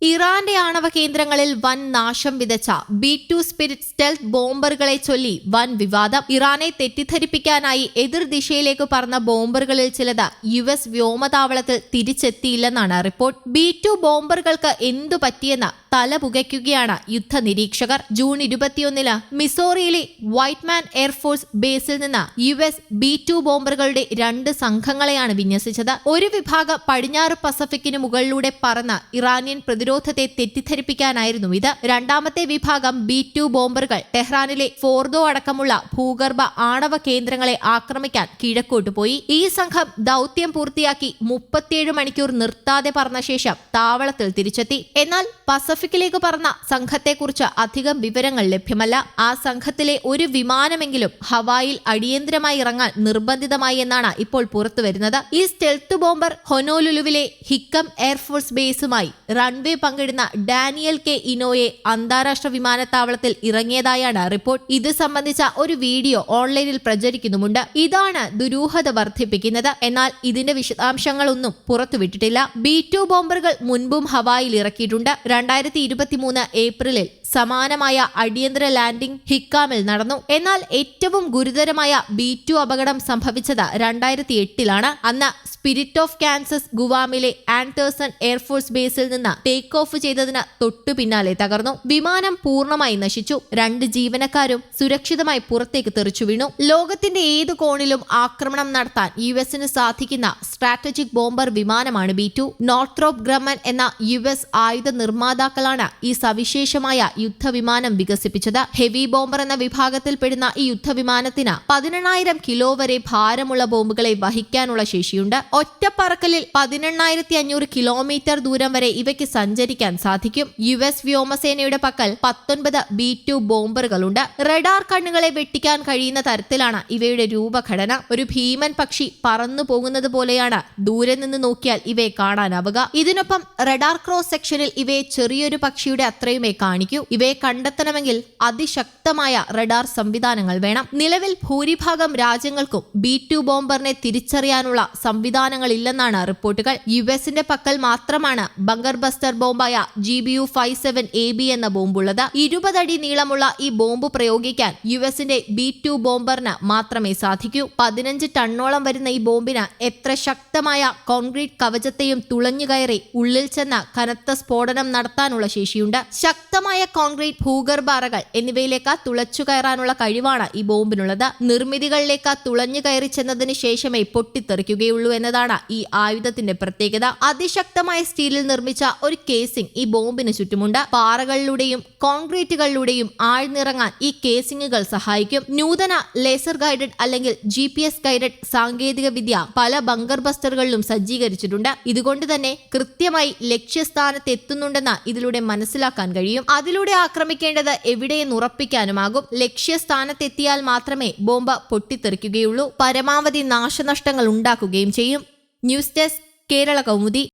y ഇറാന്റെ ആണവ കേന്ദ്രങ്ങളിൽ വൻ നാശം വിതച്ച ബി ടു സ്പിരിറ്റ് സ്റ്റെൽത്ത് ബോംബറുകളെ ചൊല്ലി വൻ വിവാദം. ഇറാനെ തെറ്റിദ്ധരിപ്പിക്കാനായി എതിർ ദിശയിലേക്ക് പറന്ന ബോംബറുകളിൽ ചിലത് യു എസ് വ്യോമതാവളത്തിൽ തിരിച്ചെത്തിയില്ലെന്നാണ് റിപ്പോർട്ട്. ബി ടു ബോംബറുകൾക്ക് എന്തു പറ്റിയെന്ന് തല പുകയ്ക്കുകയാണ് യുദ്ധ നിരീക്ഷകർ ജൂൺ ഇരുപത്തിയൊന്നിന് മിസോറിയിലെ വൈറ്റ്മാൻ എയർഫോഴ്സ് ബേസിൽ നിന്ന് യു എസ് ബി ടു ബോംബറുകളുടെ രണ്ട് സംഘങ്ങളെയാണ് വിന്യസിച്ചത്. ഒരു വിഭാഗം പടിഞ്ഞാറ് പസഫിക്കിന് മുകളിലൂടെ പറന്ന് ഇറാനിയൻ പ്രതിരോധത്തെ തെറ്റിദ്ധരിപ്പിക്കാനായിരുന്നു. ഇത് രണ്ടാമത്തെ വിഭാഗം ബി ടു ബോംബറുകൾ. ടെഹ്റാനിലെ ഫോർദോ അടക്കമുള്ള ഭൂഗർഭ ആണവ കേന്ദ്രങ്ങളെ ആക്രമിക്കാൻ കിഴക്കോട്ട് പോയി. ഈ സംഘം ദൗത്യം പൂർത്തിയാക്കി മുപ്പത്തിയേഴ് മണിക്കൂർ നിർത്താതെ പറഞ്ഞ ശേഷം താവളത്തിൽ തിരിച്ചെത്തി. എന്നാൽ പസഫിക്കിലേക്ക് പറന്ന സംഘത്തെക്കുറിച്ച് അധികം വിവരങ്ങൾ ലഭ്യമല്ല. ആ സംഘത്തിലെ ഒരു വിമാനമെങ്കിലും ഹവായിൽ അടിയന്തരമായി ഇറങ്ങാൻ നിർബന്ധിതമായി എന്നാണ് ഇപ്പോൾ പുറത്തുവരുന്നത് ഈ സ്റ്റെൽത്ത് ബോംബർ ഹൊനോലുലുവിലെ ഹിക്കം എയർഫോഴ്സ് ബേസുമായി റൺവേ പങ്കിടുന്ന ഡാനിയൽ കെ ഇനോയെ അന്താരാഷ്ട്ര വിമാനത്താവളത്തിൽ ഇറങ്ങിയതായാണ് റിപ്പോർട്ട്. ഇത് സംബന്ധിച്ച ഒരു വീഡിയോ ഓൺലൈനിൽ പ്രചരിക്കുന്നുമുണ്ട്. ഇതാണ് ദുരൂഹത വർദ്ധിപ്പിക്കുന്നത്. എന്നാൽ ഇതിന്റെ വിശദാംശങ്ങളൊന്നും പുറത്തുവിട്ടിട്ടില്ല. ബി ടു ബോംബറുകൾ മുൻപും ഹവായിൽ ഇറക്കിയിട്ടുണ്ട്. രണ്ടായിരത്തി ഇരുപത്തിമൂന്ന് ഏപ്രിലിൽ സമാനമായ അടിയന്തര ലാൻഡിംഗ് ഹിക്കാമിൽ നടന്നു. എന്നാൽ ഏറ്റവും ഗുരുതരമായ ബി ടു അപകടം സംഭവിച്ചത് രണ്ടായിരത്തി എട്ടിലാണ് അന്ന് സ്പിരിറ്റ് ഓഫ് കാൻസസ് ഗുവാമിലെ ആൻഡേഴ്സൺ എയർഫോഴ്സ് ബേസിൽ നിന്ന് ടേക്ക് ഓഫ് ചെയ്തതിന് തൊട്ടു പിന്നാലെ തകർന്നു. വിമാനം പൂർണമായി നശിച്ചു. രണ്ട് ജീവനക്കാരും സുരക്ഷിതമായി പുറത്തേക്ക് തെറിച്ചു വീണു. ലോകത്തിന്റെ ഏത് കോണിലും ആക്രമണം നടത്താൻ യു എസിന് സാധിക്കുന്ന സ്ട്രാറ്റജിക് ബോംബർ വിമാനമാണ് ബി ടു. നോർത്രോപ്പ് ഗ്രമൻ എന്ന യു എസ് ആയുധ നിർമ്മാതാക്കളാണ് ഈ സവിശേഷമായ യുദ്ധവിമാനം വികസിപ്പിച്ചത്. ഹെവി ബോംബർ എന്ന വിഭാഗത്തിൽപ്പെടുന്ന ഈ യുദ്ധവിമാനത്തിന് പതിനെണ്ണായിരം കിലോ വരെ ഭാരമുള്ള ബോംബുകളെ വഹിക്കാനുള്ള ശേഷിയുണ്ട്. ഒറ്റപ്പറക്കലിൽ പതിനെണ്ണായിരത്തി അഞ്ഞൂറ് കിലോമീറ്റർ ദൂരം വരെ ഇവയ്ക്ക് സഞ്ചരിക്കാൻ സാധിക്കും. യു എസ് വ്യോമസേനയുടെ പക്കൽ പത്തൊൻപത് ബി ടു ബോംബറുകളുണ്ട്. റഡാർ കണ്ണുകളെ വെട്ടിക്കാൻ കഴിയുന്ന തരത്തിലാണ് ഇവയുടെ രൂപഘടന. ഒരു ഭീമൻ പക്ഷി പറന്നു പോകുന്നത് പോലെയാണ് ദൂരെ നിന്ന് നോക്കിയാൽ ഇവയെ കാണാനാവുക. ഇതിനൊപ്പം റഡാർ ക്രോസ് സെക്ഷനിൽ ഇവയെ ചെറിയൊരു പക്ഷിയുടെ അത്രയുമേ കാണിക്കൂ. ഇവയെ കണ്ടെത്തണമെങ്കിൽ അതിശക്തമായ റഡാർ സംവിധാനങ്ങൾ വേണം. നിലവിൽ ഭൂരിഭാഗം രാജ്യങ്ങൾക്കും ബി ടു ബോംബറിനെ തിരിച്ചറിയാനുള്ള സംവിധാനങ്ങൾ ഇല്ലെന്നാണ് റിപ്പോർട്ടുകൾ. യു എസിന്റെ പക്കൽ മാത്രമാണ് bunker buster ബോംബായ G B U five seven A B എന്ന ബോംബുള്ളത് ഇരുപതടി നീളമുള്ള ഈ ബോംബ് പ്രയോഗിക്കാൻ യു എസിന്റെ ബി ടു ബോംബറിന് മാത്രമേ സാധിക്കൂ. പതിനഞ്ച് ടണ്ണോളം വരുന്ന ഈ ബോംബിന് എത്ര ശക്തമായ കോൺക്രീറ്റ് കവചത്തെയും തുളഞ്ഞുകയറി ഉള്ളിൽ ചെന്ന കനത്ത സ്ഫോടനം നടത്താനുള്ള ശേഷിയുണ്ട്. ശക്തമായ കോൺക്രീറ്റ് ഭൂഗർഭാറകൾ എന്നിവയിലേക്ക് തുളച്ചു കയറാനുള്ള കഴിവാണ് ഈ ബോംബിനുള്ളത്. നിർമ്മിതികളിലേക്ക് തുളഞ്ഞു കയറി ചെന്നതിന് ശേഷമേ പൊട്ടിത്തെറിക്കുകയുള്ളൂ എന്നതാണ് ഈ ആയുധത്തിന്റെ പ്രത്യേകത. അതിശക്തമായ സ്റ്റീലിൽ നിർമ്മിച്ച ഒരു കേസിംഗ് ഈ ബോംബിന് ചുറ്റുമുണ്ട്. പാറകളിലൂടെയും കോൺക്രീറ്റുകളിലൂടെയും ആഴ്ന്നിറങ്ങാൻ ഈ കേസിംഗുകൾ സഹായിക്കും. നൂതന ലേസർ ഗൈഡഡ് അല്ലെങ്കിൽ ജി പി എസ് ഗൈഡഡ് സാങ്കേതിക വിദ്യ പല ബങ്കർ ബസ്റ്ററുകളിലും സജ്ജീകരിച്ചിട്ടുണ്ട്. ഇതുകൊണ്ട് തന്നെ കൃത്യമായി ലക്ഷ്യസ്ഥാനത്ത് എത്തുന്നുണ്ടെന്ന് ഇതിലൂടെ മനസ്സിലാക്കാൻ കഴിയും. അതിലൂടെ ആക്രമിക്കേണ്ടത് എവിടെയെന്ന് ഉറപ്പിക്കാനുമാകും. ലക്ഷ്യസ്ഥാനത്തെത്തിയാൽ മാത്രമേ ബോംബ് പൊട്ടിത്തെറിക്കുകയുള്ളൂ. പരമാവധി നാശനഷ്ടങ്ങൾ ഉണ്ടാക്കുകയും ചെയ്യും. News desk Kerala Kaumudi.